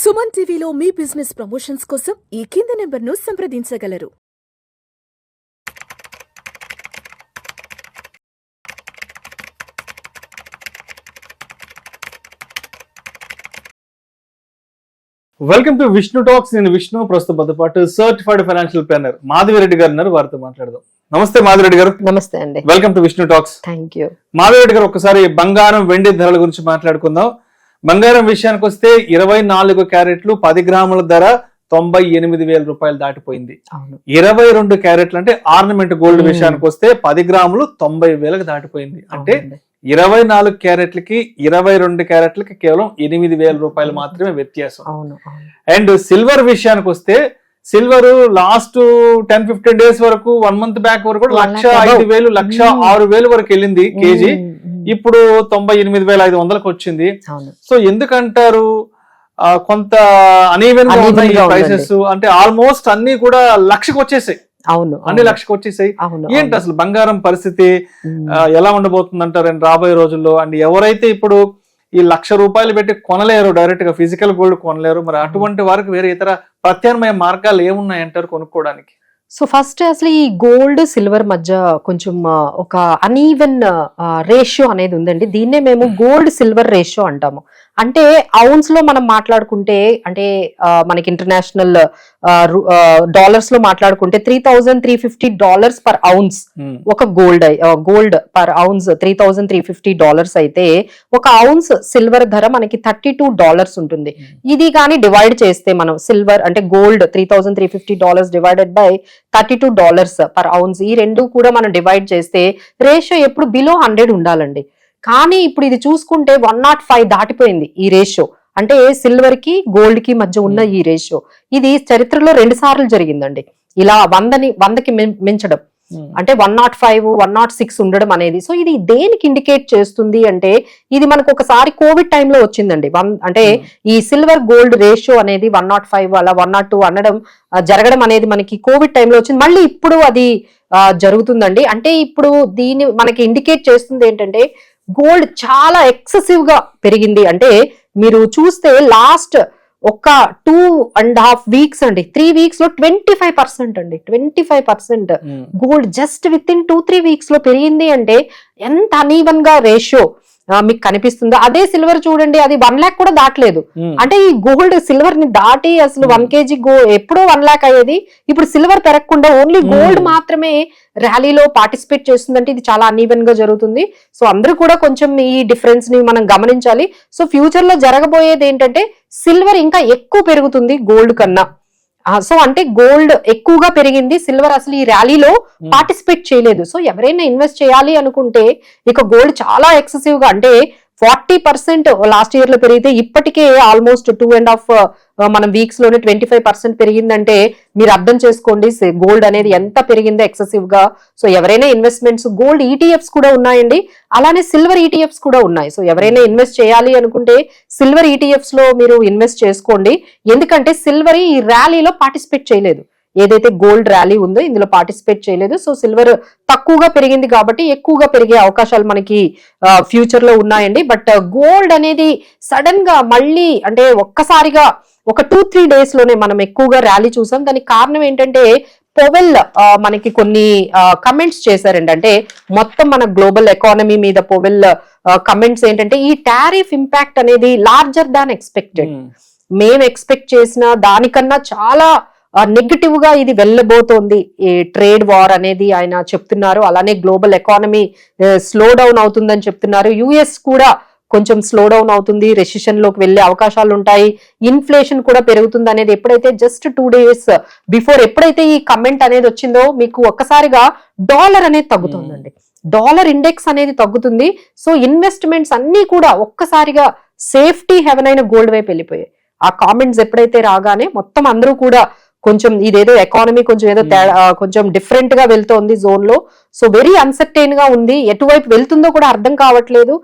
సుమన్ టీవీలో మీ business promotions కోసం ఈ కింది నెంబర్ను సంప్రదించగలరు. Welcome to Vishnu talks. నేను విష్ణు ప్రస్తుతం మనతో పాటు సర్టిఫైడ్ ఫైనాన్షియల్ ప్లానర్ మాధవిరెడ్డి గారు ఉన్నారు. వారితో మాట్లాడదాం. నమస్తే మాధవిరెడ్డి గారు. నమస్తే అండి. Welcome to Vishnu talks. Thank you Madhavi Reddy గారు ఒకసారి బంగారం వెండి ధరల గురించి మాట్లాడుకుందాం. బంగారం విషయానికి వస్తే ఇరవై నాలుగు క్యారెట్లు పది గ్రాముల ధర తొంభై ఎనిమిది వేల రూపాయలు దాటిపోయింది. ఇరవై రెండు క్యారెట్లు అంటే ఆర్నమెంట్ గోల్డ్. విషయానికి వస్తే పది గ్రాములు తొంభై వేలకు దాటిపోయింది. అంటే. ఇరవై నాలుగు క్యారెట్లకి ఇరవై రెండు క్యారెట్లకి కేవలం ఎనిమిది వేల రూపాయలు మాత్రమే వ్యత్యాసం. అండ్ సిల్వర్ విషయానికి వస్తే silver last ten fifteen days వరకు వన్ మంత్ బ్యాక్ వరకు కూడా లక్ష. ఐదు వేలు లక్ష. ఆరు వేలు వరకు వెళ్ళింది కేజీ. ఇప్పుడు తొంభై ఎనిమిది వేల ఐదు వందలకు వచ్చింది. సో ఎందుకంటారు? కొంత అనీవెన్గా ఉన్నాయి ప్రైసెస్ అంటే ఆల్మోస్ట్ అన్ని కూడా లక్షకు వచ్చేసాయి. అవును అన్ని. లక్షకు వచ్చేసాయి. అవును ఏంటి అసలు బంగారం పరిస్థితి? ఎలా ఉండబోతుంది అంటారు రాబోయే రోజుల్లో? అండ్ ఎవరైతే ఇప్పుడు ఈ లక్ష రూపాయలు పెట్టి కొనలేరు డైరెక్ట్గా ఫిజికల్ గోల్డ్ కొనలేరు మరి అటువంటి వారికి వేరే ఇతర ప్రత్యామ్నాయ మార్గాలు ఏమున్నాయి అంటారు కొనుక్కోవడానికి? సో ఫస్ట్ అసలు ఈ గోల్డ్ సిల్వర్ మధ్య కొంచెం ఒక అనీవెన్ రేషియో అనేది ఉందండి. దీన్నే మేము గోల్డ్ సిల్వర్ రేషియో అంటాము. అంటే అవున్స్లో మనం మాట్లాడుకుంటే అంటే మనకి ఇంటర్నేషనల్ డాలర్స్లో మాట్లాడుకుంటే three thousand three fifty dollars per ounce ఒక gold gold per ounce three thousand three fifty dollars అయితే ఒక అవున్స్ సిల్వర్ ధర మనకి థర్టీ టూ డాలర్స్ ఉంటుంది ఇది కానీ డివైడ్ చేస్తే మనం సిల్వర్ అంటే gold three thousand three fifty dollars divided by thirty two dollars per ounce ఈ రెండు కూడా మనం డివైడ్ చేస్తే రేషియో ఎప్పుడు బిలో హండ్రెడ్ ఉండాలండి. కానీ ఇప్పుడు ఇది చూసుకుంటే వన్ నాట్ ఫైవ్ దాటిపోయింది ఈ రేషియో అంటే సిల్వర్కి గోల్డ్కి మధ్య ఉన్న ఈ రేషియో ఇది చరిత్రలో రెండు సార్లు జరిగిందండి. ఇలా వందని వందకి మించడం. ఉమ్, అంటే one naught five one naught six ఉండడం అనేది. సో ఇది దేనికి ఇండికేట్ చేస్తుంది అంటే ఇది మనకు ఒకసారి కోవిడ్ టైంలో వచ్చిందండి. వన్ అంటే ఈ సిల్వర్ గోల్డ్ రేషియో అనేది వన్ నాట్ ఫైవ్ అలా వన్ నాట్ టూ అనడం జరగడం అనేది మనకి కోవిడ్ టైంలో వచ్చింది. మళ్ళీ ఇప్పుడు అది జరుగుతుందండి. అంటే ఇప్పుడు దీన్ని మనకి ఇండికేట్ చేస్తుంది ఏంటంటే గోల్డ్ చాలా ఎక్సెసివ్గా పెరిగింది. అంటే మీరు చూస్తే లాస్ట్ ఒక టూ అండ్ హాఫ్ వీక్స్ అండి. త్రీ వీక్స్లో ట్వంటీ ఫైవ్ పర్సెంట్ అండి. Twenty five percent gold just within two three వీక్స్లో పెరిగింది. అంటే ఎంత అనీవన్గా రేషియో మీకు కనిపిస్తుందో? అదే సిల్వర్ చూడండి అది వన్ లాక్ కూడా దాటలేదు. ఉమ్, అంటే ఈ గోల్డ్ సిల్వర్ని దాటి అసలు Hmm. వన్ కేజీ గో ఎప్పుడో వన్ లాక్ అయ్యేది. ఇప్పుడు సిల్వర్ పెరగకుండా ఓన్లీ Hmm. గోల్డ్ మాత్రమే ర్యాలీలో పార్టిసిపేట్ చేస్తుందంటే ఇది చాలా అనీవెన్గా జరుగుతుంది. సో అందరూ కూడా కొంచెం ఈ డిఫరెన్స్ని మనం గమనించాలి. సో ఫ్యూచర్లో జరగబోయేది ఏంటంటే సిల్వర్ ఇంకా ఎక్కువ పెరుగుతుంది గోల్డ్ కన్నా. సో అంటే గోల్డ్ ఎక్కువగా పెరిగింది సిల్వర్ అసలు ఈ ర్యాలీలో ఉమ్, పార్టిసిపేట్ చేయలేదు. సో ఎవరైనా ఇన్వెస్ట్ చేయాలి అనుకుంటే ఇక గోల్డ్ చాలా ఎక్సెసివ్గా అంటే ఫార్టీ పర్సెంట్ లాస్ట్ ఇయర్లో పెరిగితే ఇప్పటికే ఆల్మోస్ట్ టూ అండ్ హాఫ్ మనం వీక్స్లోనే ట్వంటీ ఫైవ్ పర్సెంట్ పెరిగిందంటే మీరు అర్థం చేసుకోండి గోల్డ్ అనేది ఎంత పెరిగిందో ఎక్సెసివ్గా సో ఎవరైనా ఇన్వెస్ట్మెంట్స్ గోల్డ్ ఈటీఎఫ్స్ కూడా ఉన్నాయండి. అలానే సిల్వర్ ఈటీఎఫ్స్ కూడా ఉన్నాయి. సో ఎవరైనా ఇన్వెస్ట్ చేయాలి అనుకుంటే సిల్వర్ ఈటీఎఫ్స్లో మీరు ఇన్వెస్ట్ చేసుకోండి. ఎందుకంటే సిల్వర్ ఈ ర్యాలీలో పార్టిసిపేట్ చేయలేదు. ఏదైతే గోల్డ్ ర్యాలీ ఉందో ఇందులో పార్టిసిపేట్ చేయలేదు. సో సిల్వర్ తక్కువగా పెరిగింది కాబట్టి ఎక్కువగా పెరిగే అవకాశాలు మనకి ఫ్యూచర్లో ఉన్నాయండి. బట్ గోల్డ్ అనేది సడన్గా మళ్ళీ అంటే ఒక్కసారిగా ఒక టూ త్రీ డేస్లోనే మనం ఎక్కువగా ర్యాలీ చూసాం. దానికి కారణం ఏంటంటే పొవెల్ మనకి కొన్ని కమెంట్స్ చేశారండి. అంటే మొత్తం మన గ్లోబల్ ఎకానమీ మీద పొవెల్ కమెంట్స్ ఏంటంటే ఈ టారిఫ్ ఇంపాక్ట్ అనేది లార్జర్ దాన్ ఎక్స్పెక్టెడ్. మేము ఎక్స్పెక్ట్ చేసిన దానికన్నా చాలా నెగిటివ్గా ఇది వెళ్ళబోతోంది. ఈ ట్రేడ్ వార్ అనేది ఆయన చెప్తున్నారు. అలానే గ్లోబల్ ఎకానమీ స్లో డౌన్ అవుతుందని చెప్తున్నారు. యుఎస్ కూడా కొంచెం స్లో డౌన్ అవుతుంది. రెసిషన్లోకి వెళ్ళే అవకాశాలు ఉంటాయి. ఇన్ఫ్లేషన్ కూడా పెరుగుతుంది అనేది ఎప్పుడైతే జస్ట్ టూ డేస్ బిఫోర్ ఎప్పుడైతే ఈ కమెంట్ అనేది వచ్చిందో మీకు ఒక్కసారిగా డాలర్ అనేది తగ్గుతుందండి. డాలర్ ఇండెక్స్ అనేది తగ్గుతుంది. సో ఇన్వెస్ట్మెంట్స్ అన్ని కూడా ఒక్కసారిగా సేఫ్టీ హెవెన్ అయిన గోల్డ్ వైపు వెళ్ళిపోయాయి. ఆ కామెంట్స్ ఎప్పుడైతే రాగానే మొత్తం అందరూ కూడా కొంచెం ఇదేదో ఎకానమీ కొంచెం ఏదో ఆ, కొంచెం డిఫరెంట్గా వెళ్తోంది జోన్లో. సో వెరీ అన్సర్టైన్గా ఉంది. ఎటువైపు వెళ్తుందో కూడా అర్థం కావట్లేదు.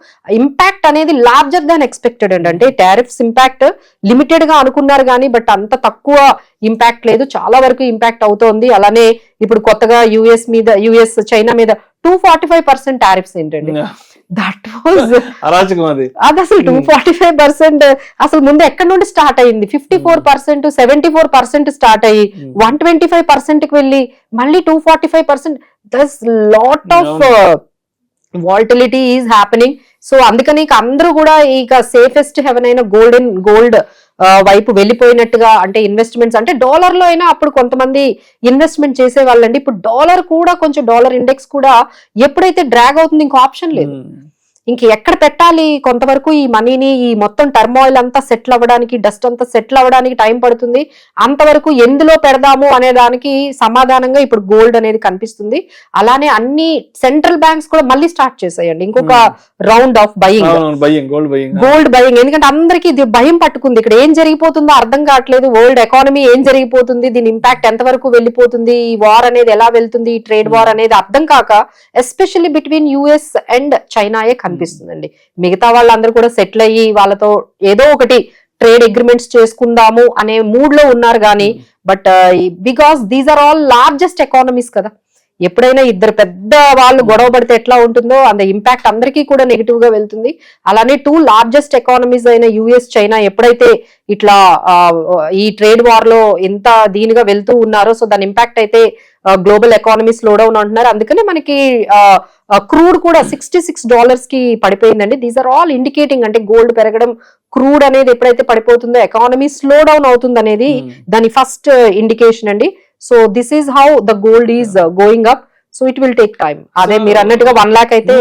ఇంపాక్ట్ అనేది లార్జర్ దాన్ ఎక్స్పెక్టెడ్ అండి. అంటే టారిఫ్స్ ఇంపాక్ట్ లిమిటెడ్గా అనుకున్నారు కానీ బట్ అంత తక్కువ ఇంపాక్ట్ లేదు. చాలా వరకు ఇంపాక్ట్ అవుతోంది. అలానే ఇప్పుడు కొత్తగా యుఎస్ మీద యుఎస్ చైనా మీద two forty five percent tariffs ఏంటండి దట్ వాజ్ అరాచకం అది. అది అసలు టూ. ఫార్టీ ఫైవ్ పర్సెంట్ అసలు ముందు ఎక్కడి నుండి స్టార్ట్ అయింది fifty four percent seventy four percent start అయ్యి. వన్ ట్వంటీ ఫైవ్ పర్సెంట్కి వెళ్ళి మళ్ళీ two forty five percent thus lot of volatility is happening so అందుకని అందరూ కూడా ఇక సేఫెస్ట్ హెవెన్ అయిన గోల్డెన్ గోల్డ్ వైపు వెళ్ళిపోయినట్టుగా అంటే ఇన్వెస్ట్మెంట్స్ అంటే డాలర్లో అయినా అప్పుడు కొంతమంది ఇన్వెస్ట్మెంట్ చేసే వాళ్ళండి ఇప్పుడు డాలర్ కూడా కొంచెం డాలర్ ఇండెక్స్ కూడా ఎప్పుడైతే డ్రాగ్ అవుతుంది ఇంకో ఆప్షన్ లేదు. ఇంక ఎక్కడ పెట్టాలి? కొంతవరకు ఈ మనీని ఈ మొత్తం టర్మాయిల్ అంతా సెటిల్ అవ్వడానికి డస్ట్ అంతా సెటిల్ అవ్వడానికి టైం పడుతుంది. అంతవరకు ఎందులో పెడదాము అనే దానికి సమాధానంగా ఇప్పుడు గోల్డ్ అనేది కనిపిస్తుంది. అలానే అన్ని సెంట్రల్ బ్యాంక్స్ కూడా మళ్ళీ స్టార్ట్ చేసాయండి. ఇంకొక round of buying gold buying ఎందుకంటే అందరికి ఇది భయం పట్టుకుంది. ఇక్కడ ఏం జరిగిపోతుందో అర్థం కావట్లేదు. వరల్డ్ ఎకానమీ ఏం జరిగిపోతుంది? దీని ఇంపాక్ట్ ఎంత వరకు వెళ్ళిపోతుంది? ఈ వార్ అనేది ఎలా వెళ్తుంది? ఈ ట్రేడ్ వార్ అనేది అర్థం కాక ఎస్పెషల్లీ బిట్వీన్ యుఎస్ అండ్ చైనాయే కనిపిస్తుందండి మిగతా వాళ్ళందరూ కూడా సెటిల్ అయ్యి వాళ్ళతో ఏదో ఒకటి ట్రేడ్ అగ్రిమెంట్స్ చేసుకుందాము అనే మూడ్లో ఉన్నారు కానీ but because these are all largest economies కదా. ఎప్పుడైనా ఇద్దరు పెద్ద వాళ్ళు గొడవ పడితే ఎట్లా ఉంటుందో అంత ఇంపాక్ట్ అందరికీ కూడా నెగిటివ్గా వెళ్తుంది. అలానే టూ లార్జెస్ట్ ఎకానమీస్ అయిన యుఎస్ చైనా ఎప్పుడైతే ఇట్లా ఈ ట్రేడ్ వార్లో ఎంత దీనిగా వెళ్తూ ఉన్నారో సో దాని ఇంపాక్ట్ అయితే గ్లోబల్ ఎకానమీ స్లో డౌన్ అంటున్నారు. అందుకనే మనకి క్రూడ్ కూడా సిక్స్టీ సిక్స్ డాలర్స్కి పడిపోయిందండి. దీస్ ఆర్ ఆల్ ఇండికేటింగ్ అంటే గోల్డ్ పెరగడం క్రూడ్ అనేది ఎప్పుడైతే పడిపోతుందో ఎకానమీ స్లో డౌన్ అవుతుంది అనేది దాని ఫస్ట్ ఇండికేషన్ అండి. So this is how the gold is going up so it will take time అదే మీరు అన్నట్టుగా వన్ లాక్ అయితే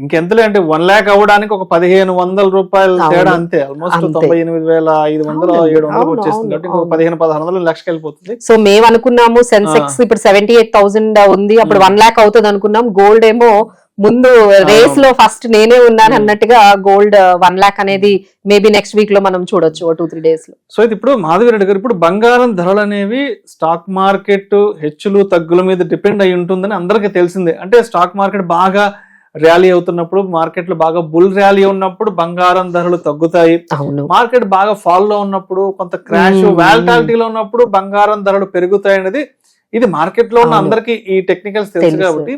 ఇంకెంతలే అంటే వన్ లాక్ అవ్వడానికి ఒక పదిహేను వందల రూపాయలు. తేడా అంతే. ఆల్మోస్ట్. తొంభై ఎనిమిది వేల ఐదు వందలు ఏడు వందలు వచ్చేస్తుంది. కాబట్టి. పదిహేను పదహారు వందలు లక్షకి వెళ్ళిపోతుంది సో మేము అనుకున్నాము సెన్సెక్స్ ఇప్పుడు సెవెంటీ ఎయిట్ థౌసండ్ ఉంది. అప్పుడు Hmm. వన్ లాక్ అవుతుంది అనుకున్నాం గోల్డ్ ఏమో ముందు రేస్లో ఫస్ట్ నేనే ఉన్నాను. అన్నట్టుగా గోల్డ్ వన్ లాక్ అనేది మేబీ నెక్స్ట్ వీక్లో మనం చూడొచ్చు టూ త్రీ డేస్లో సో ఇది ఇప్పుడు మాధవి రెడ్డి గారు ఇప్పుడు బంగారం ధరలు అనేవి స్టాక్ మార్కెట్ హెచ్చులు తగ్గుల మీద డిపెండ్ అయి ఉంటుందని అందరికీ తెలిసిందే అంటే స్టాక్ మార్కెట్ బాగా ర్యాలీ అవుతున్నప్పుడు మార్కెట్లో బాగా బుల్ ర్యాలీ ఉన్నప్పుడు బంగారం ధరలు తగ్గుతాయి మార్కెట్ బాగా ఫాల్లో ఉన్నప్పుడు కొంత క్రాష్. వాలటాలిటీలో ఉన్నప్పుడు బంగారం ధరలు పెరుగుతాయి అనేది ఇది మార్కెట్లో ఉన్న. అందరికీ ఈ టెక్నికల్స్ తెలుసు. కాబట్టి.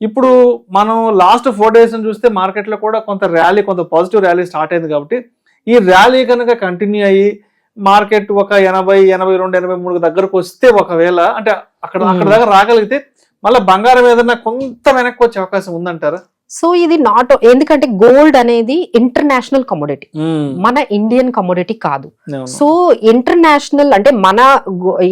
ఇప్పుడు మనం లాస్ట్ ఫోర్ డేస్ చూస్తే మార్కెట్లో కూడా కొంత ర్యాలీ కొంత పాజిటివ్ ర్యాలీ స్టార్ట్ అయింది కాబట్టి ఈ ర్యాలీ కనుక కంటిన్యూ అయ్యి మార్కెట్ ఒక ఎనభై ఎనభై రెండు ఎనభై మూడు దగ్గరకు వస్తే ఒకవేళ అంటే అక్కడ Hmm. అక్కడ దాకా రాగలిగితే మళ్ళీ బంగారం ఏదైనా కొంత వెనక్కి వచ్చే అవకాశం ఉందంటారా సో ఇది నాట్ ఎందుకంటే గోల్డ్ అనేది ఇంటర్నేషనల్ కమోడిటీ మన ఇండియన్ కమోడిటీ కాదు. సో ఇంటర్నేషనల్ అంటే మన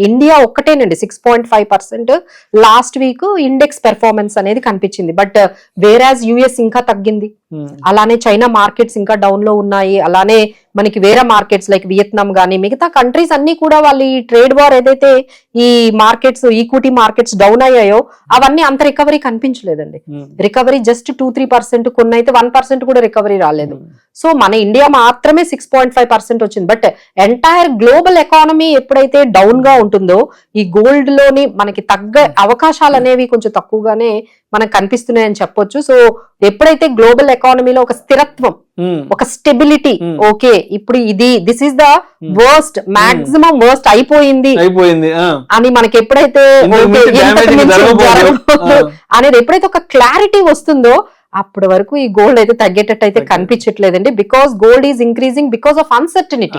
India ఒక్కటేనండి six point five percent last week index performance అనేది కనిపించింది బట్ వేరాజ్ యుఎస్ ఇంకా తగ్గింది Hmm. అలానే చైనా మార్కెట్స్ ఇంకా డౌన్లో ఉన్నాయి అలానే మనకి వేరే మార్కెట్స్ లైక్ వియత్నాం గానీ మిగతా కంట్రీస్ అన్ని కూడా వాళ్ళు ఈ ట్రేడ్ వార్ ఏదైతే ఈ మార్కెట్స్ ఈక్విటీ మార్కెట్స్ డౌన్ అయ్యాయో అవన్నీ అంత రికవరీ కనిపించలేదండి Hmm. Recovery just two three percent కొన్ని అయితే వన్ పర్సెంట్ కూడా రికవరీ రాలేదు Hmm. సో మన ఇండియా మాత్రమే సిక్స్ పాయింట్ ఫైవ్ పర్సెంట్ వచ్చింది బట్ ఎంటైర్ గ్లోబల్ ఎకానమీ ఎప్పుడైతే డౌన్గా ఉంటుందో ఈ గోల్డ్లోని మనకి తగ్గ అవకాశాలు అనేవి కొంచెం తక్కువగానే మనకు కనిపిస్తున్నాయని చెప్పొచ్చు సో ఎప్పుడైతే గ్లోబల్ ఎకానమీలో ఒక స్థిరత్వం Hmm. ఒక స్టెబిలిటీ Hmm. ఓకే ఇప్పుడు ఇది this is the Hmm. Worst maximum worst అయిపోయింది అయిపోయింది. అని మనకి ఎప్పుడైతే. అనేది ఎప్పుడైతే ఒక క్లారిటీ వస్తుందో అప్పటి వరకు ఈ గోల్డ్ అయితే తగ్గేటట్టు అయితే. కనిపించట్లేదండి because gold is increasing because of uncertainty.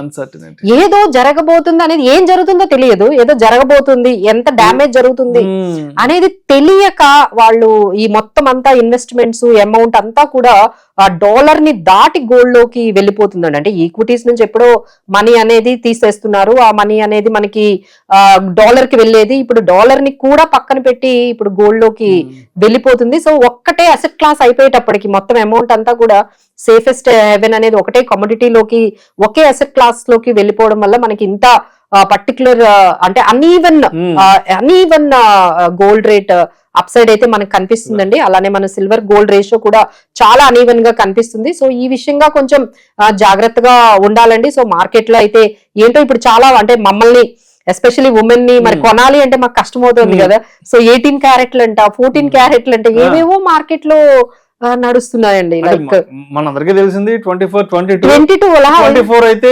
ఏదో జరగబోతుంది అనేది ఏం జరుగుతుందో తెలియదు ఏదో జరగబోతుంది ఎంత డ్యామేజ్ జరుగుతుంది Hmm. అనేది తెలియక వాళ్ళు ఈ మొత్తం అంతా ఇన్వెస్ట్మెంట్స్ అమౌంట్ అంతా కూడా ఆ డాలర్ని దాటి గోల్డ్లోకి వెళ్ళిపోతుందండి. అంటే ఈక్విటీస్ నుంచి ఎప్పుడో మనీ అనేది తీసేస్తున్నారు. ఆ మనీ అనేది మనకి ఆ డాలర్కి వెళ్ళేది. ఇప్పుడు డాలర్ని కూడా పక్కన పెట్టి ఇప్పుడు గోల్డ్లోకి వెళ్ళిపోతుంది. సో ఒక్కటే అసెట్ క్లాస్ అయిపోయేటప్పటికి మొత్తం అమౌంట్ అంతా కూడా సేఫెస్ట్ హెవెన్ అనేది ఒకటే కమోడిటీలోకి ఒకే అసెట్ క్లాస్లోకి వెళ్ళిపోవడం వల్ల మనకి ఇంత పర్టికులర్ అంటే uneven. Uneven gold rate upside అయితే మనకు కనిపిస్తుందండి అలానే మన సిల్వర్ గోల్డ్ రేషియో కూడా చాలా అనీవెన్గా కనిపిస్తుంది సో ఈ విషయంగా కొంచెం జాగ్రత్తగా ఉండాలండి సో మార్కెట్లో అయితే ఏంటో ఇప్పుడు చాలా అంటే మమ్మల్ని ఎస్పెషల్లీ ఉమెన్ని మరి Hmm. కొనాలి అంటే మాకు కష్టం అవుతుంది Hmm. కదా సో ఎయిటీన్ క్యారెట్లు అంట ఫోర్టీన్ క్యారెట్లు అంట. ఏవేవో మార్కెట్లో నడుస్తున్నాయండి లైక్ మనందరికీ తెలిసింది twenty four twenty two twenty two twenty four అయితే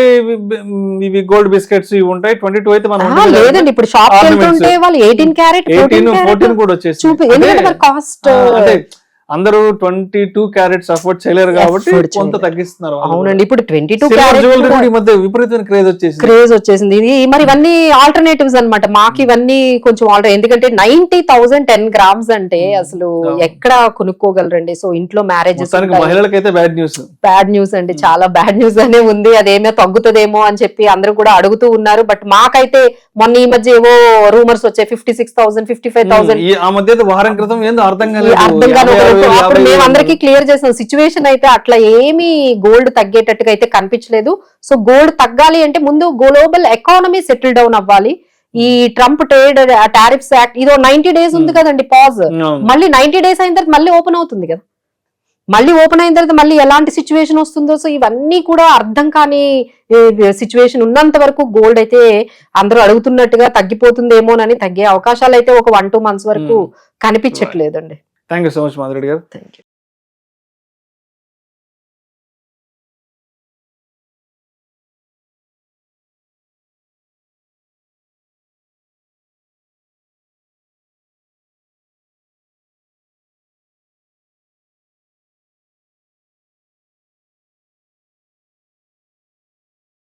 ఇవి గోల్డ్ బిస్కెట్స్ ఇవి ఉంటాయి ట్వంటీ టూ అయితే మనం లేదండి ఇప్పుడు షాప్. వెళ్తుంటే వాళ్ళు ఎయిటీన్ క్యారెట్ ఎయిటీన్ ఫోర్టీన్ కూడా వచ్చేసి కాస్ట్ అంటే అందరూ ట్వంటీ టూ క్యారెట్స్ అఫోర్డ్ చేయలేరు కాబట్టి కొంత. తగ్గిస్తున్నారు అవునండి ఇప్పుడు ట్వంటీ టూ ఈ మధ్య విపరీతమైన క్రేజ్ వచ్చేసింది. క్రేజ్ వచ్చేసింది. ఇది మరి ఇవన్నీ ఆల్టర్నేటివ్స్ అన్నమాట. మాకు ఇవన్నీ కొంచెం ఆల్టర్ ఎందుకంటే నైన్టీ థౌసండ్ టెన్ గ్రామ్స్ అంటే అసలు అవును. ఎక్కడ కొనుక్కోగలరండి. సో ఇంట్లో మ్యారేజెస్ మహిళలకైతే బ్యాడ్ న్యూస్ బ్యాడ్ న్యూస్ అండి. చాలా బ్యాడ్ న్యూస్ అనే ఉంది. అదేమో తగ్గుతుందేమో అని చెప్పి అందరూ కూడా అడుగుతూ ఉన్నారు. బట్ మాకైతే మొన్న ఈ మధ్య ఏవో రూమర్స్ వచ్చాయి. Fifty six thousand fifty five thousand ఈ ఆ మధ్య వారం క్రితం ఏందో అర్థం కాలేదు. అర్థం కాని అప్పుడు మేము. అందరికీ క్లియర్ చేసాం సిచ్యువేషన్ అయితే అట్లా ఏమీ గోల్డ్ తగ్గేటట్టుగా అయితే కనిపించలేదు సో గోల్డ్ తగ్గాలి అంటే ముందు గ్లోబల్ ఎకానమీ సెటిల్ డౌన్ అవ్వాలి ఈ ట్రంప్ ట్రేడ్ టారిఫ్స్ యాక్ట్ ఇదో నైన్టీ డేస్ ఉంది. కదండి పాజ్. మళ్ళీ నైన్టీ డేస్ అయిన తర్వాత మళ్ళీ ఓపెన్ అవుతుంది కదా మళ్ళీ ఓపెన్ అయిన తర్వాత మళ్ళీ ఎలాంటి సిచ్యువేషన్ వస్తుందో సో ఇవన్నీ కూడా అర్థం కాని సిచ్యువేషన్ ఉన్నంత వరకు గోల్డ్ అయితే అందరూ అడుగుతున్నట్టుగా తగ్గిపోతుందేమోనని తగ్గే అవకాశాలు అయితే ఒక వన్ టూ మంత్స్ వరకు. కనిపించట్లేదండి thank you so much Madhureddy గారు థ్యాంక్ యూ